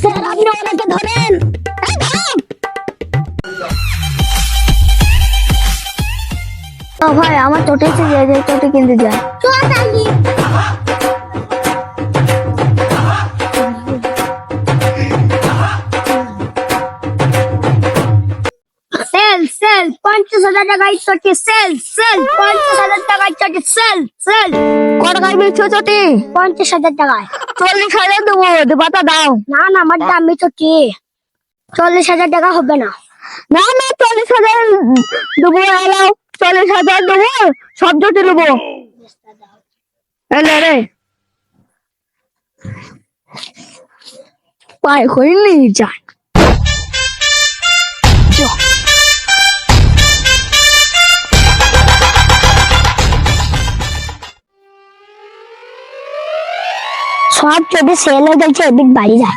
Sir আপনি ওনাকে ধরেন ভাই আমার চোটে এসে যায় চোটে কিনতে যায়। পঞ্চাশ হাজার টাকায় চটি সেল সেল পঞ্চাশ হাজার টাকায় চটি সেল সেল কত টাকায় বেচছো চটি? পঞ্চাশ হাজার টাকায়। চল্লিশ হাজার দেবো দেবাতা দাও। না না আমার দামি চটি। চল্লিশ হাজার টাকা হবে না। না না চল্লিশ হাজার দেবো এলাও চল্লিশ হাজার দেবো সব চটি নেব এলে রে। পায়ে করে নিয়ে যায় সব যদি সেল হয়ে গেছে এদিক বাড়ি যায়।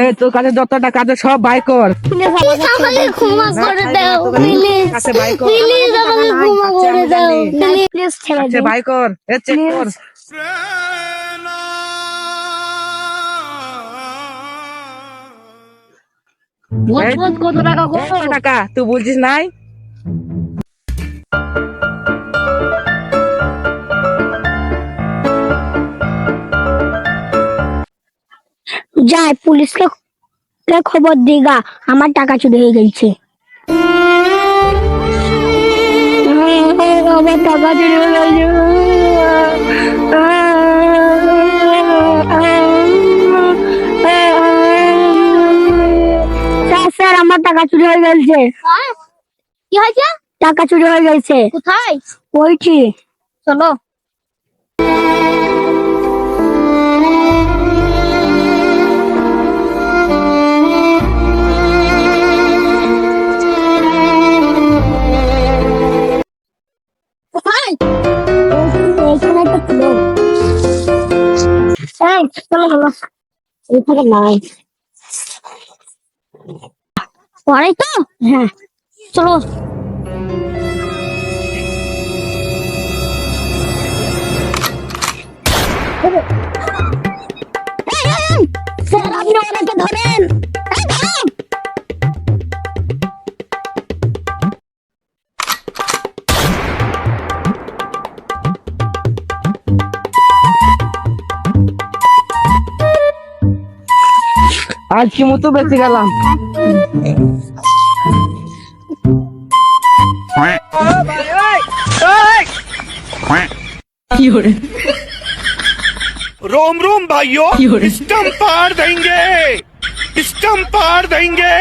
এই তোর কাছে যত টাকা আছে সব বাই কর। আমাকে ক্ষমা করে দাও প্লিজ বাই কর প্লিজ আমাকে ক্ষমা করে দাও প্লিজ ছেড়ে দাও বাই কর। এ চেক কর। বল বল কত টাকা কত টাকা? তুই বলছিস নাই? যাই পুলিশকে খবর দিগা? আমার টাকা চুরি হয়ে গেছে। আমার টাকা চুরি হয়ে গেছে স্যার স্যার আমার টাকা চুরি হয়ে গেছে। কি হয়েছে? টাকা চুরি হয়ে গেছে। কোথায়? ওইটি চলো। পরে তো? হ্যাঁ। চলো। আজ কি মতো বেঁচে গেলাম रोम रोम भाइयों स्टम पार देंगे स्टम पार देंगे